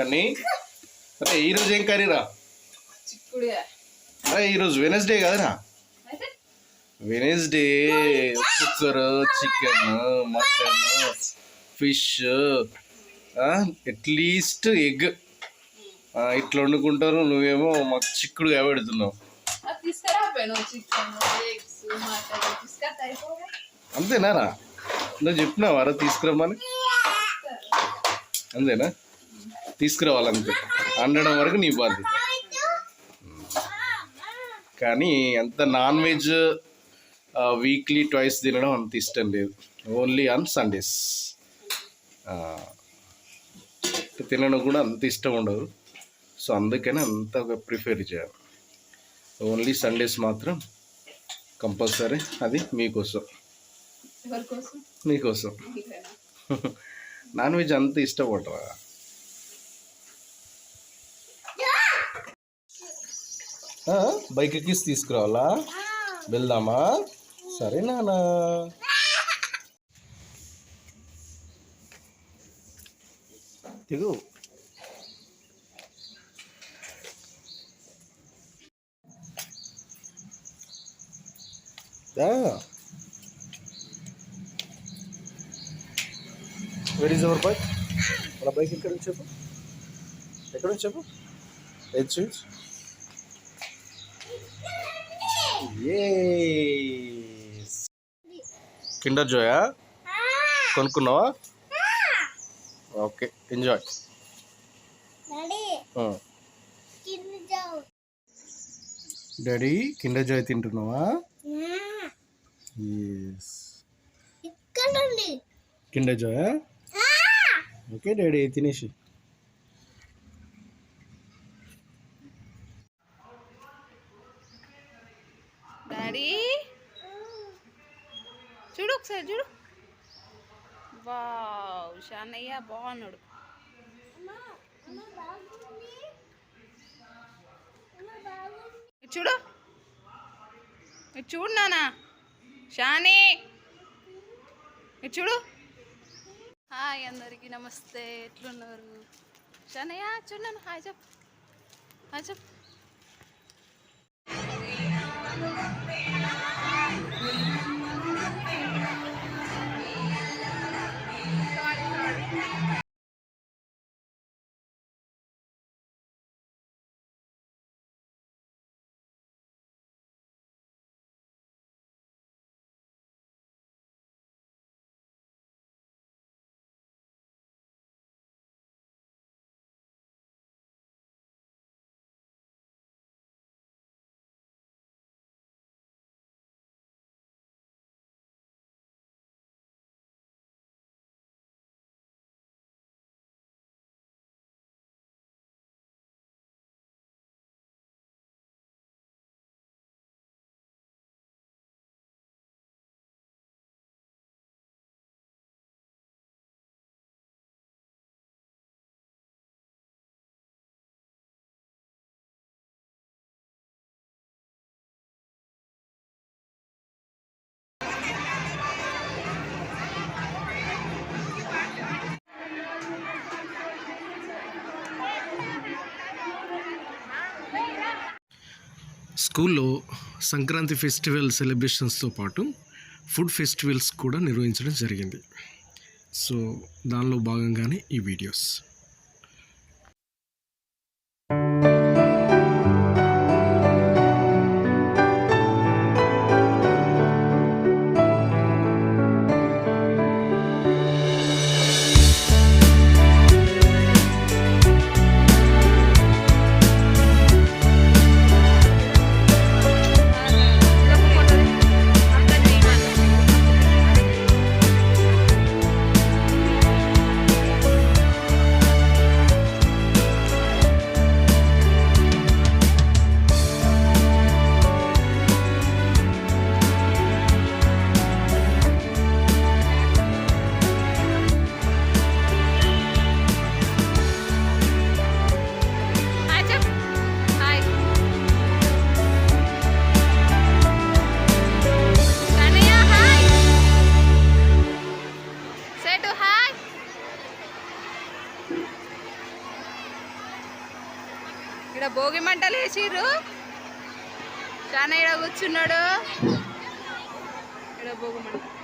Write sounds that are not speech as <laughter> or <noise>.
కానీ అరే ఈరోజు ఏం కర్రీరా? అరే ఈరోజు వెనస్డే కదరా. Wednesday cooker chicken mutton fish at least egg ఇట్లా వండుకుంటారు నువ్వేమో మాకు తీసుకొస్తే అయిపోగా అంతేనారా? నువ్వు చెప్పినావారా తీసుకురమ్మని? అంతేనా? తీసుకురావాలంతే. అనడం వరకు నీ బాధ్యత. కానీ అంత నాన్ వెజ్ వీక్లీ ట్వైస్ తినడం అంత ఇష్టం లేదు. Only on Sundays. తినడం కూడా అంత ఇష్టం ఉండదు. సో అందుకని అంత ప్రిఫర్ చేయాలి. ఓన్లీ సండేస్ మాత్రం కంపల్సరీ అది మీకోసం మీకోసం? <laughs> నాన్ వెజ్ అంత ఇష్టపడరా? బైక్ ఎక్కిసి తీసుకురావాలా? వెళ్దామా? సరే నానా దిగు వెర్ ఈజ్ అవర్ బైక్ మన బైక్ ఎక్కడ నుంచి చెప్పు? ఎక్కడ నుంచి చెప్పు? స్ట్రీట్ కిండర్ జోయా కొనుక్కున్నావా? Okay enjoy daddy Kinder Joy తింటున్నావా? కిండర్ జాయా ఓకే డాడీ తినేసి డాడీ చూడు ఒకసారి చూడు. వావ్ షానయ్య బాగున్నాడు. చూడు. చూడు నానా షాని. చూడు. హాయ్ అందరికీ నమస్తే. ఎట్లున్నారు? షానయ్య చూడన్నాను హాయ్ చెప్పు. హాయ్ చెప్పు. స్కూల్లో సంక్రాంతి ఫెస్టివల్ సెలబ్రేషన్స్తో పాటు ఫుడ్ ఫెస్టివల్స్ కూడా నిర్వహించడం జరిగింది. సో దానిలో భాగంగానే ఈ వీడియోస్. ఇక్కడ భోగి మంటలు వేసిర్రు. చాలా ఇక్కడ కూర్చున్నాడు. ఇక్కడ భోగి మంటలు